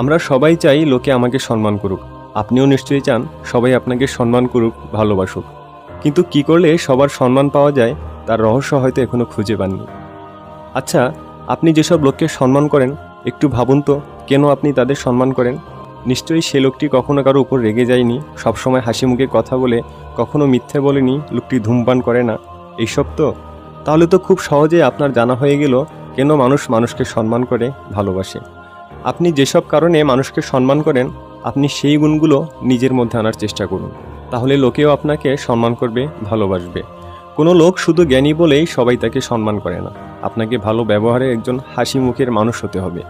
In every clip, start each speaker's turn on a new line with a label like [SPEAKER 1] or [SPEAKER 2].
[SPEAKER 1] আমরা সবাই চাই লোকে আমাকে সম্মান করুক। আপনিও নিশ্চয়ই চান সবাই আপনাকে সম্মান করুক, ভালোবাসুক। কিন্তু কি করলে সবার সম্মান পাওয়া যায়, তার রহস্য হয়তো এখনও খুঁজে পাননি। আচ্ছা আপনি যেসব লোককে সম্মান করেন, একটু ভাবুন তো, কেন আপনি তাদের সম্মান করেন? নিশ্চয়ই সে লোকটি কখনো কারও উপর রেগে যায়নি, সবসময় হাসি মুখে কথা বলে, কখনো মিথ্যে বলেনি, লোকটি ধূমপান করে না। এইসব তো? তাহলে তো খুব সহজে আপনার জানা হয়ে গেল, কেন মানুষ মানুষকে সম্মান করে, ভালোবাসে। আপনি যেসব কারণে মানুষকে সম্মান করেন, আপনি সেই গুণগুলো নিজের মধ্যে আনার চেষ্টা করুন। তাহলে লোকেও আপনাকে সম্মান করবে, ভালোবাসবে। কোনো লোক শুধু জ্ঞানী বলেই সবাই তাকে সম্মান করে না। আপনাকে ভালো ব্যবহারে একজন হাসি মুখের মানুষ হতে হবে।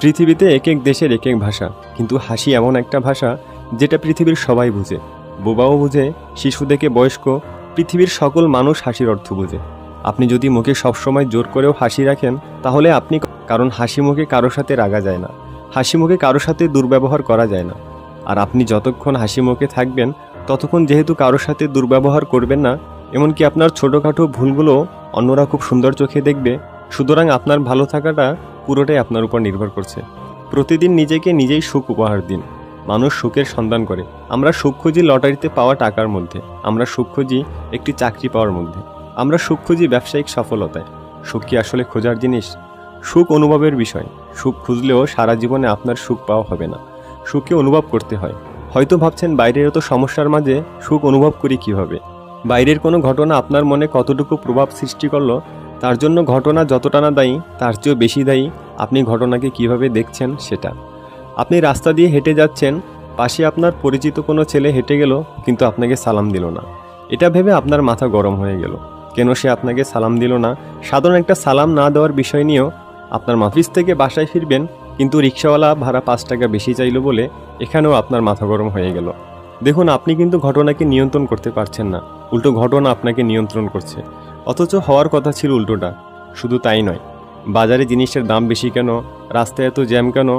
[SPEAKER 1] পৃথিবীতে এক এক দেশের এক এক ভাষা, কিন্তু হাসি এমন একটা ভাষা যেটা পৃথিবীর সবাই বুঝে। বোবাও বুঝে, শিশু থেকে বয়স্ক, পৃথিবীর সকল মানুষ হাসির অর্থ বুঝে। আপনি যদি মুখে সবসময় জোর করেও হাসি রাখেন, তাহলে আপনি কারণ হাসি মুখে কারোর সাথে রাগা যায় না। হাসি মুখে কারোর সাথে দুর্ব্যবহার করা যায় না। আর আপনি যতক্ষণ হাসি মুখে থাকবেন, ততক্ষণ যেহেতু কারোর সাথে দুর্ব্যবহার করবেন না, এমনকি আপনার ছোটোখাটো ভুলগুলো অন্যরা খুব সুন্দর চোখে দেখবে, সুতরাং আপনার ভালো থাকাটা পুরোটাই আপনার উপর নির্ভর করছে। প্রতিদিন নিজেকে নিজেই সুখ উপহার দিন। মানুষ সুখের সন্ধান করে। আমরা সুখ খুঁজি লটারিতে পাওয়া টাকার মধ্যে। আমরা সুখ খুঁজি একটি চাকরি পাওয়ার মধ্যে। আমরা সুখ খুঁজি ব্যবসায়িক সফলতায়। সুখ কি আসলে খোঁজার জিনিস? সুখ অনুভবের বিষয়। সুখ খুঁজলেও সারা জীবনে আপনার সুখ পাওয়া হবে না। সুখকে অনুভব করতে হয়। হয়তো ভাবছেন বাইরের এত সমস্যার মাঝে সুখ অনুভব করি কীভাবে? বাইরের কোনো ঘটনা আপনার মনে কতটুকু প্রভাব সৃষ্টি করল, তার জন্য ঘটনা যতটা না দায়ী, তার চেয়েও বেশি দায়ী আপনি ঘটনাকে কীভাবে দেখছেন সেটা। আপনি রাস্তা দিয়ে হেঁটে যাচ্ছেন, পাশে আপনার পরিচিত কোনো ছেলে হেঁটে গেল, কিন্তু আপনাকে সালাম দিল না। এটা ভেবে আপনার মাথা গরম হয়ে গেল। কেন সে আপনাকে সালাম দিল না? সাধারণ একটা সালাম না দেওয়ার বিষয় নিয়েও আপনার মাফিস থেকে বাসায় ফিরবেন, কিন্তু রিক্সাওয়ালা ভাড়া পাঁচ টাকা বেশি চাইলো বলে এখানেও আপনার মাথা গরম হয়ে গেল। দেখুন, আপনি কিন্তু ঘটনাকে নিয়ন্ত্রণ করতে পারছেন না। উল্টো ঘটনা আপনাকে নিয়ন্ত্রণ করছে। অথচ হওয়ার কথা ছিল উল্টোটা। শুধু তাই নয়, বাজারে জিনিসের দাম বেশি কেন? রাস্তায় এত জ্যাম কেন?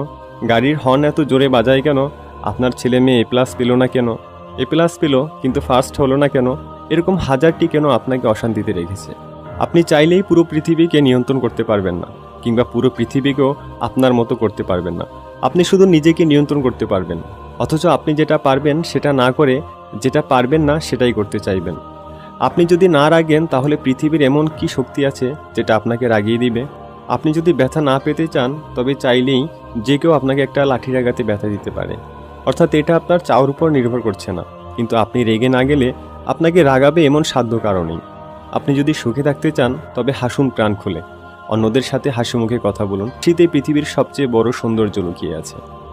[SPEAKER 1] গাড়ির হর্ন এত জোরে বাজায় কেন? আপনার ছেলে মেয়ে এ প্লাস পেল না কেন? এ প্লাস পেল, কিন্তু ফার্স্ট হলো না কেন? এরকম হাজারটি কেন আপনাকে অশান্তিতে রেখেছে? আপনি চাইলেই পুরো পৃথিবীকে নিয়ন্ত্রণ করতে পারবেন না। কিংবা পুরো পৃথিবীকেও আপনার মতো করতে পারবেন না। আপনি শুধু নিজেকে নিয়ন্ত্রণ করতে পারবেন। অথচ আপনি যেটা পারবেন সেটা না করে যেটা পারবেন না সেটাই করতে চাইবেন। আপনি যদি না রাগেন তাহলে পৃথিবীর এমন কি শক্তি আছে যেটা আপনাকে রাগিয়ে দিবে? আপনি যদি ব্যথা না পেতে চান, তবে চাইলেই যে কেউ আপনাকে একটা লাঠি রাগাতে ব্যথা দিতে পারে। অর্থাৎ এটা আপনার চাওয়ার উপর নির্ভর করছে না। কিন্তু আপনি রেগে না গেলে আপনাকে রাগাবে এমন সাধ্য কারণেই। আপনি যদি সুখে থাকতে চান, তবে হাসুন প্রাণ খুলে। অন্যদের সাথে হাসি মুখে কথা বলুন। শীতে পৃথিবীর সবচেয়ে বড় সৌন্দর্য লুকিয়ে আছে।